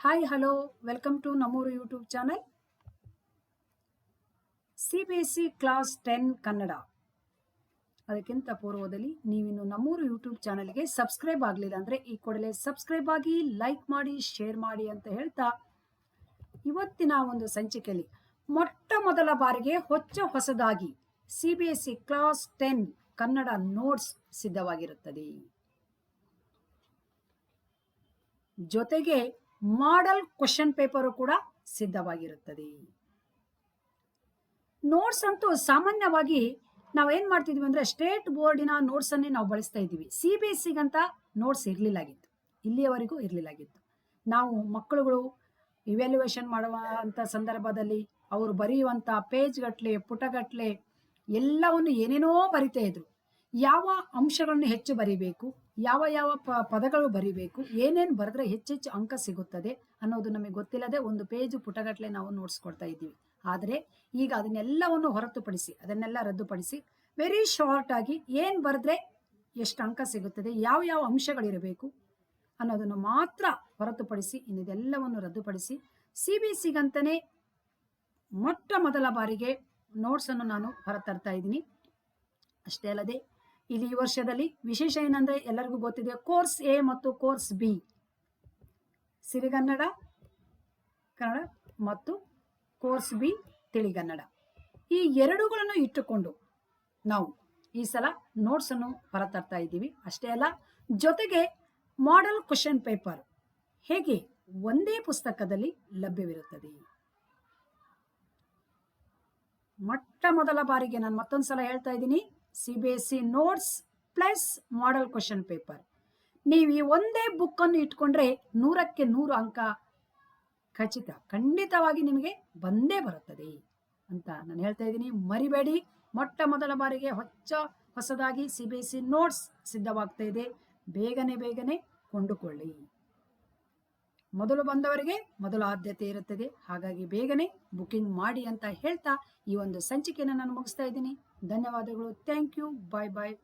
Hi hello welcome to ನಮ್ಮೂರು YouTube channel C B S C class ten Kannada ಅದಕ್ಕಿಂತ ಪೂರ್ವದಲ್ಲಿ ನೀವಿನ್ನು ನಮ್ಮೂರು ಯೂಟ್ಯೂಬ್ ಚಾನೆಲ್ಗೆ ಸಬ್ಸ್ಕ್ರೈಬ್ ಆಗಲಿಲ್ಲ ಅಂದರೆ ಈ ಕೂಡಲೇ ಸಬ್ಸ್ಕ್ರೈಬ್ ಆಗಿ ಲೈಕ್ ಮಾಡಿ ಶೇರ್ ಮಾಡಿ ಅಂತ ಹೇಳ್ತಾ ಇವತ್ತಿನ ಒಂದು ಸಂಚಿಕೆಯಲ್ಲಿ ಮೊಟ್ಟ ಮೊದಲ ಬಾರಿಗೆ ಹೊಚ್ಚ ಹೊಸದಾಗಿ C B S C class ten Kannada notes ಸಿದ್ಧವಾಗಿರುತ್ತದೆ. ಜೊತೆಗೆ ಮಾಡೆಲ್ ಕ್ವಶನ್ ಪೇಪರು ಕೂಡ ಸಿದ್ಧವಾಗಿರುತ್ತದೆ. ನೋಟ್ಸ್ ಅಂತೂ ಸಾಮಾನ್ಯವಾಗಿ ನಾವೇನ್ ಮಾಡ್ತಿದ್ವಿ ಅಂದ್ರೆ ಸ್ಟೇಟ್ ಬೋರ್ಡಿನ ನೋಟ್ಸ್ ಅನ್ನೇ ನಾವು ಬಳಸ್ತಾ ಇದ್ದೀವಿ. ಸಿ ಬಿ ಎಸ್ ಸಿಗಂತ ನೋಟ್ಸ್ ಇರಲಿಲ್ಲಾಗಿತ್ತು. ಇಲ್ಲಿಯವರೆಗೂ ಇರಲಿಲ್ಲಾಗಿತ್ತು. ನಾವು ಮಕ್ಕಳುಗಳು ಇವ್ಯಾಲ್ಯೂಯೇಷನ್ ಮಾಡುವಂಥ ಸಂದರ್ಭದಲ್ಲಿ ಅವರು ಬರೆಯುವಂಥ ಪೇಜ್ಗಟ್ಲೆ ಪುಟಗಟ್ಲೆ ಎಲ್ಲವನ್ನು ಏನೇನೋ ಬರಿತಾ ಇದ್ರು. ಯಾವ ಅಂಶಗಳನ್ನು ಹೆಚ್ಚು ಬರಿಬೇಕು? ಯಾವ ಯಾವ ಪ, ಪದಗಳು ಬರಿಬೇಕು, ಏನೇನು ಬರೆದ್ರೆ ಹೆಚ್ಚೆಚ್ಚು ಅಂಕ ಸಿಗುತ್ತದೆ ಅನ್ನೋದು ನಮಗೆ ಗೊತ್ತಿಲ್ಲದೆ ಒಂದು ಪೇಜು ಪುಟಗಟ್ಟಲೆ ನಾವು ನೋಟ್ಸ್ ಕೊಡ್ತಾ ಇದ್ದೀವಿ. ಆದರೆ ಈಗ ಅದನ್ನೆಲ್ಲವನ್ನು ಹೊರತುಪಡಿಸಿ, ಅದನ್ನೆಲ್ಲ ರದ್ದುಪಡಿಸಿ ವೆರಿ ಶಾರ್ಟ್ ಆಗಿ ಏನು ಬರೆದ್ರೆ ಎಷ್ಟು ಅಂಕ ಸಿಗುತ್ತದೆ, ಯಾವ ಯಾವ ಅಂಶಗಳಿರಬೇಕು ಅನ್ನೋದನ್ನು ಮಾತ್ರ ಹೊರತುಪಡಿಸಿ ಇನ್ನಿದೆಲ್ಲವನ್ನು ರದ್ದುಪಡಿಸಿ ಸಿ ಬಿ ಸಿಗಂತಲೇ ಮೊಟ್ಟ ಮೊದಲ ಬಾರಿಗೆ ನೋಟ್ಸನ್ನು ನಾನು ಹೊರತರ್ತಾ ಇದ್ದೀನಿ. ಅಷ್ಟೇ ಅಲ್ಲದೆ ಇಲ್ಲಿ ಈ ವರ್ಷದಲ್ಲಿ ವಿಶೇಷ ಏನಂದ್ರೆ ಎಲ್ಲರಿಗೂ ಗೊತ್ತಿದೆ ಕೋರ್ಸ್ ಎ ಮತ್ತು ಕೋರ್ಸ್ ಬಿ. ಸಿರಿಗನ್ನಡ, ಕನ್ನಡ ಮತ್ತು ಕೋರ್ಸ್ ಬಿ ತಿಳಿಗನ್ನಡ. ಈ ಎರಡುಗಳನ್ನು ಇಟ್ಟುಕೊಂಡು ನಾವು ಈ ಸಲ ನೋಟ್ಸ್ ಅನ್ನು ಹೊರತರ್ತಾ ಇದ್ದೀವಿ. ಅಷ್ಟೇ ಅಲ್ಲ, ಜೊತೆಗೆ ಮಾಡೆಲ್ ಕ್ವಶನ್ ಪೇಪರ್ ಹೇಗೆ ಒಂದೇ ಪುಸ್ತಕದಲ್ಲಿ ಲಭ್ಯವಿರುತ್ತದೆ? ಮೊಟ್ಟ ಮೊದಲ ಬಾರಿಗೆ ನಾನು ಮತ್ತೊಂದು ಸಲ ಹೇಳ್ತಾ ಇದ್ದೀನಿ. C notes plus model question paper ನೀವು ಈ ಒಂದೇ ಬುಕ್ಕನ್ನು ಇಟ್ಕೊಂಡ್ರೆ ನೂರಕ್ಕೆ ನೂರು ಅಂಕ ಖಚಿತ. ಖಂಡಿತವಾಗಿ ನಿಮಗೆ ಬಂದೇ ಬರುತ್ತದೆ ಅಂತ ನಾನು ಹೇಳ್ತಾ ಇದ್ದೀನಿ. ಮರಿಬೇಡಿ. ಮೊಟ್ಟ ಮೊದಲ ಬಾರಿಗೆ ಹೊಚ್ಚ ಹೊಸದಾಗಿ C B S C notes ಸಿದ್ಧವಾಗ್ತಾ ಇದೆ. ಬೇಗನೆ ಬೇಗನೆ ಕೊಂಡುಕೊಳ್ಳಿ. ಮೊದಲು ಬಂದವರಿಗೆ ಮೊದಲು ಆದ್ಯತೆ ಇರುತ್ತದೆ. ಹಾಗಾಗಿ ಬೇಗನೆ ಬುಕಿಂಗ್ ಮಾಡಿ ಅಂತ ಹೇಳ್ತಾ ಈ ಒಂದು ಸಂಚಿಕೆಯನ್ನು ನಾನು ಮುಗಿಸ್ತಾ ಇದ್ದೀನಿ. ಧನ್ಯವಾದಗಳು. Thank you. Bye bye.